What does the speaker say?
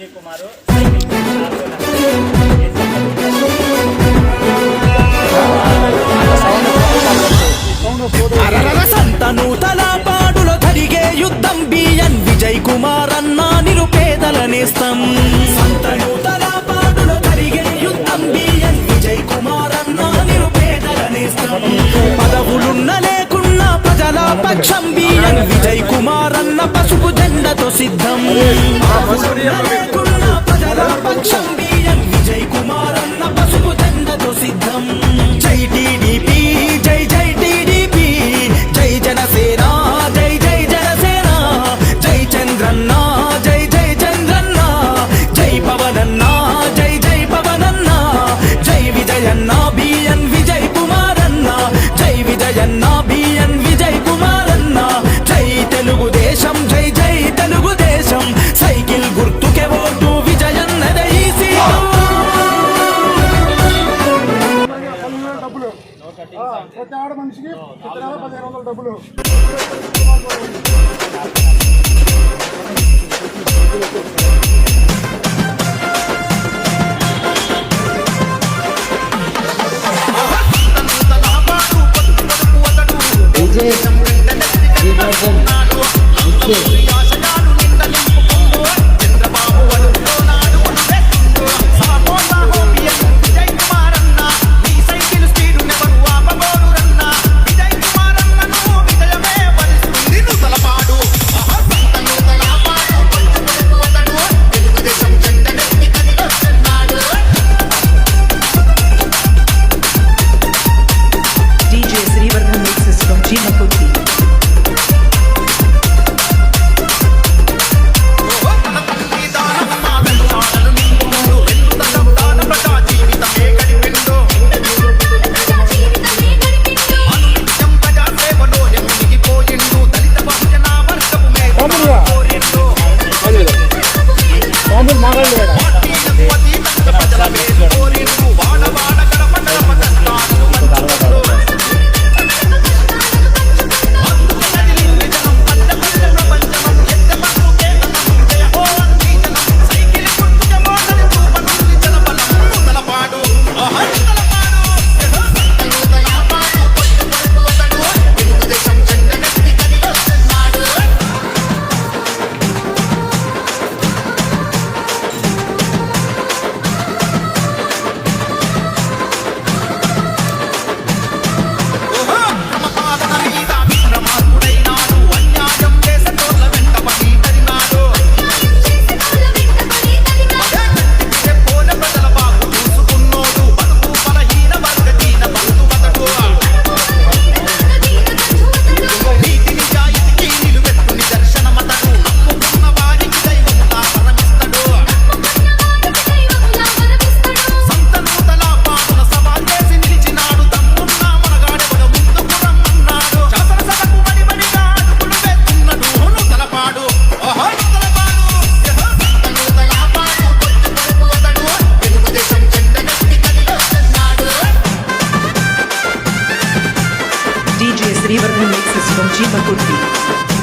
విజయ్ కుమార్ సంతను తలపాడులో జరిగే యుద్ధం బిఎన్ విజయ్ కుమార్ అన్న నిరుపేదల నేస్తం సంతను తలపాడులో జరిగే యుద్ధం బిఎన్ విజయ్ కుమార్ అన్న నిరుపేదల నేస్తం పదవులున్న లేకున్నా ప్రజల పక్షం బిఎన్ విజయ్ కుమార్ అన్న పసుపు జెండతో సిద్ధం పదవులున్న లేకున్నా ప్రజల పక్షం బిఎన్ విజయ్ కుమార్ అన్న పసుపు జెండతో సిద్ధం. జై టీడీపీ జై జై టీడీపీ. జై జనసేన జై జై జనసేన. జై చంద్రన్న జై జై చంద్రన్న. జై పవనన్న జై జై పవనన్న. జై విజయన్న బిఎన్ విజయ్ కుమారన్న. జై విజయన్న నెల పదిహేను వందల డబ్బులు. విజయ్ విజయం Srebrne mesečno, žima kot ti.